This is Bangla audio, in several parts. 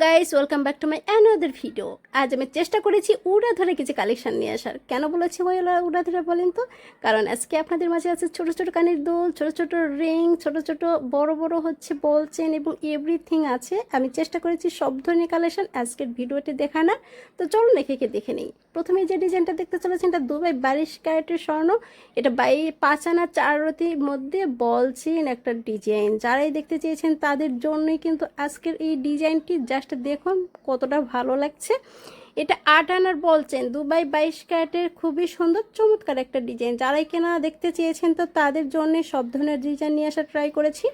Guys welcome back to my another video আজ আমি চেষ্টা করেছি উড়া ধরে কিছু কালেকশান নিয়ে আসার। কেন বলেছি ওই উড়া ধরে বলেন তো? কারণ আজকে আপনাদের মাঝে আছে ছোট ছোট কানের দোল, ছোট ছোট রিং ছোট ছোট বড় বড় হচ্ছে বল চেন এবং এভরিথিং আছে। আমি চেষ্টা করেছি সব ধরনের কালেকশান আজকের ভিডিওটি দেখানোর। তো চলুন দেখে দেখে নিই। প্রথমে যে ডিজাইনটা দেখতে চলেছেন, এটা দুবাই বাইশ ক্যারেটের স্বর্ণ। এটা বাই পাঁচ আনা চার রতির মধ্যে বল চেন একটা ডিজাইন। যারাই দেখতে চেয়েছেন তাদের জন্যই কিন্তু আজকের এই ডিজাইনটি জাস্ট দেখুন কতটা ভালো লাগছে। এটা আট আনার বলছেন দুবাই বাইশ ক্যারেটের খুবই সুন্দর, চমৎকার একটা ডিজাইন। যারাই কেনা দেখতে চেয়েছেন তো তাদের জন্য সব ধরনের ডিজাইন নিয়ে আসা ট্রাই করেছি।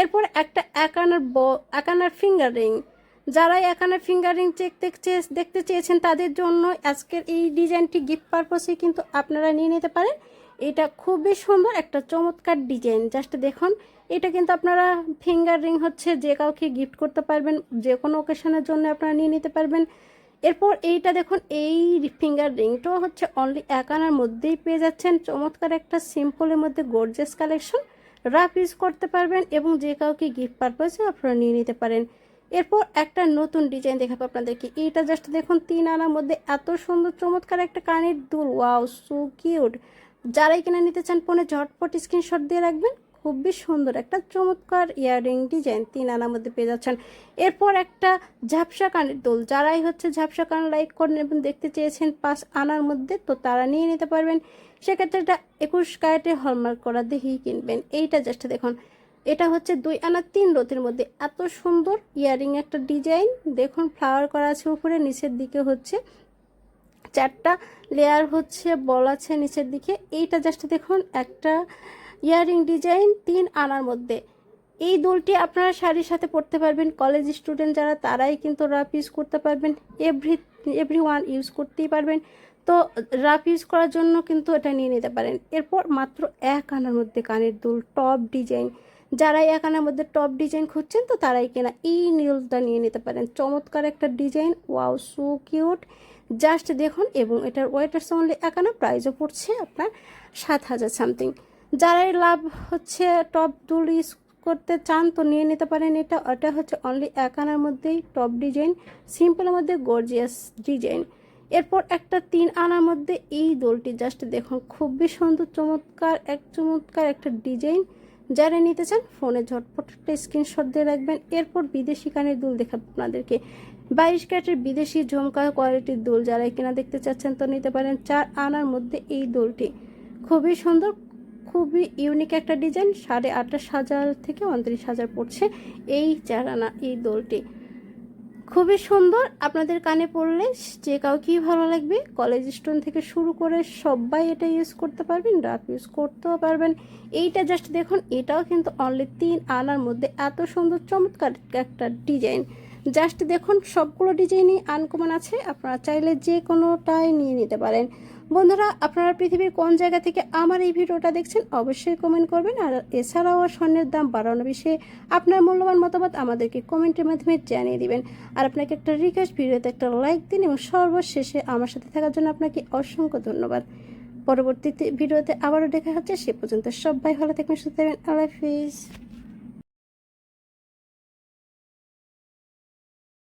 এরপর একটা এক আনার ব, এক আনার ফিঙ্গার রিং। যারাই এখানে ফিঙ্গারিং চেক দেখতে দেখতে চেয়েছেন, তাদের জন্য আজকের এই ডিজাইনটি গিফট পারপসে কিন্তু আপনারা নিয়ে নিতে পারেন। এটা খুবই সুন্দর, একটা চমৎকার ডিজাইন। জাস্ট দেখুন, এটা কিন্তু আপনারা ফিঙ্গার রিং হচ্ছে যে কাউকে গিফট করতে পারবেন, যে কোনো ওকেশনের জন্য আপনারা নিয়ে নিতে পারবেন। এরপর এইটা দেখুন, এই ফিঙ্গার রিংটাও হচ্ছে অনলি এক আনার মধ্যেই পেয়ে যাচ্ছেন। চমৎকার একটা সিম্পলের মধ্যে গর্জেস কালেকশন রাফ ইউজ করতে পারবেন এবং যে কাউকে গিফট পারপাসে আপনারা নিয়ে নিতে পারেন। এরপর একটা নতুন ডিজাইন দেখাবো আপনাদেরকে। এইটা জাস্ট দেখুন, তিন আনার মধ্যে এত সুন্দর, চমৎকার একটা কানের দুল। ওয়াও সো কিউট যারাই কিনা নিতে চান ফোনে ঝটপট স্ক্রিনশট দিয়ে রাখবেন। খুবই সুন্দর একটা চমৎকার ইয়াররিং ডিজাইন তিন আনার মধ্যে পেয়ে যাচ্ছেন। এরপর একটা ঝাপসা কানের দোল। যারাই হচ্ছে ঝাপসা কান লাইক করেন এবং দেখতে চেয়েছেন পাঁচ আনার মধ্যে, তো তারা নিয়ে নিতে পারবেন। সেক্ষেত্রে এটা একুশ ক্যারেটে হলমার্ক করা দেখেই কিনবেন। এইটা জাস্ট দেখুন। এটা হচ্ছে দুই আনা তিন রতির মধ্যে। এত সুন্দর ইয়ারিং একটা ডিজাইন। দেখুন ফ্লাওয়ার করা আছে উপরে, নিচের দিকে হচ্ছে চারটা লেয়ার হচ্ছে, বল আছে নিচের দিকে। এইটা জাস্ট দেখুন, একটা ইয়ারিং ডিজাইন তিন আনার মধ্যে। এই দোলটি আপনারা শাড়ির সাথে পরতে পারবেন। কলেজ স্টুডেন্ট যারা, তারাই কিন্তু রাফ ইউজ করতে পারবেন। এভরি এভরি ওয়ান ইউজ করতেই পারবেন। তো রাফ ইউজ করার জন্য কিন্তু এটা নিয়ে নিতে পারেন। এরপর মাত্র এক আনার মধ্যে কানের দুল টপ ডিজাইন যারাই এখানের মধ্যে টপ ডিজাইন খুঁজছেন তো তারাই কেনা এই নীলটা নিয়ে নিতে পারেন। চমৎকার একটা design wow so cute just দেখুন এবং এটার ওয়েটার অনলি একানা প্রাইজও পড়ছে আপনার সাত হাজার সামথিং যারাই লাভ হচ্ছে টপ দুল ইউজ করতে চান তো নিয়ে নিতে পারেন এটা। ওটা হচ্ছে অনলি এক আনার মধ্যেই টপ ডিজাইন সিম্পলের মধ্যে গর্জিয়াস ডিজাইন এরপর একটা তিন আনার মধ্যে এই দোলটি জাস্ট দেখুন, খুবই সুন্দর, চমৎকার, এক চমৎকার একটা ডিজাইন যারা নিতে চান, ফোনে ঝটপট একটা স্ক্রিনশট দিয়ে রাখবেন। এরপর বিদেশি কানের দুল দেখাবো আপনাদেরকে। বাইশ ক্যারেটের বিদেশি ঝমকা কোয়ালিটির দোল যারা কিনা দেখতে চাচ্ছেন তো নিতে পারেন চার আনার মধ্যে এই দোলটি। খুবই সুন্দর, খুবই ইউনিক একটা ডিজাইন, সাড়ে আঠাশ হাজার থেকে উনত্রিশ হাজার পড়ছে এই চার আনা এই দোলটি। খুবই সুন্দর। আপনাদের কানে পড়লে যে কাউকেই ভালো লাগবে কলেজ স্টোন থেকে শুরু করে সবাই এটা ইউজ করতে পারবেন রাফ ইউজ করতেও পারবেন। এইটা জাস্ট দেখুন, এটাও কিন্তু অনলি তিন আনার মধ্যে এত সুন্দর চমৎকার একটা ডিজাইন জাস্ট দেখুন, সবগুলো ডিজাইনই আনকমন আছে। আপনারা চাইলে যে কোনোটাই নিয়ে নিতে পারেন। বন্ধুরা, আপনারা পৃথিবীর কোন জায়গা থেকে আমার এই ভিডিওটা দেখছেন, অবশ্যই কমেন্ট করবেন। আর এছাড়াও স্বর্ণের দাম বাড়ানো বিষয়ে আপনার মূল্যবান মতামত আমাদেরকে কমেন্টের মাধ্যমে জানিয়ে দিবেন। আর আপনাকে একটা রিকোয়েস্ট ভিডিওতে একটা লাইক দিন এবং সর্বশেষে আমার সাথে থাকার জন্য আপনাকে অসংখ্য ধন্যবাদ। পরবর্তীতে ভিডিওতে আবারও দেখা হচ্ছে, সে পর্যন্ত সবাই ভালো থাকবেন, সুস্থ থাকবেন। আল্লাহ হাফিজ।